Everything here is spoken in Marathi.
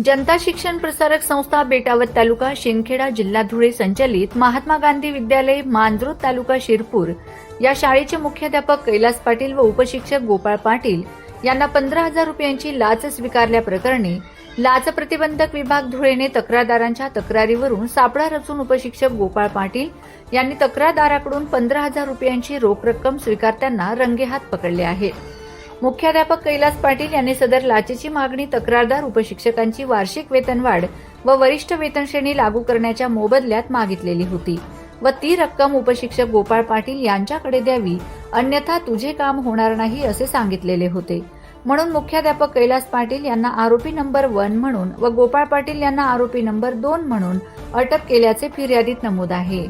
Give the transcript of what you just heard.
जनता शिक्षण प्रसारक संस्था बेटावत तालुका शिंदखेडा जिल्हा धुळे संचलित महात्मा गांधी विद्यालय मांजरोत तालुका शिरपूर या शाळेचे मुख्याध्यापक कैलास पाटील व उपशिक्षक गोपाळ पाटील यांना पंधरा हजार रुपयांची लाच स्वीकारल्याप्रकरणी लाच प्रतिबंधक विभाग धुळेने तक्रारदारांच्या तक्रारीवरून सापळा रचून उपशिक्षक गोपाळ पाटील यांनी तक्रारदाराकडून पंधरा हजार रुपयांची रोख रक्कम स्वीकारताना रंगेहात पकडले आहेत मुख्याध्यापक कैलास पाटील यांनी सदर लाचेची मागणी तक्रारदार उपशिक्षकांची वार्षिक वेतनवाढ व वरिष्ठ वेतनश्रेणी लागू करण्याच्या मोबदल्यात मागितलेली होती व ती रक्कम उपशिक्षक गोपाळ पाटील यांच्याकडे द्यावी अन्यथा तुझे काम होणार नाही असे सांगितलेले होते. म्हणून मुख्याध्यापक कैलास पाटील यांना आरोपी नंबर वन म्हणून व गोपाळ पाटील यांना आरोपी नंबर दोन म्हणून अटक केल्याचे फिर्यादीत नमूद आहे.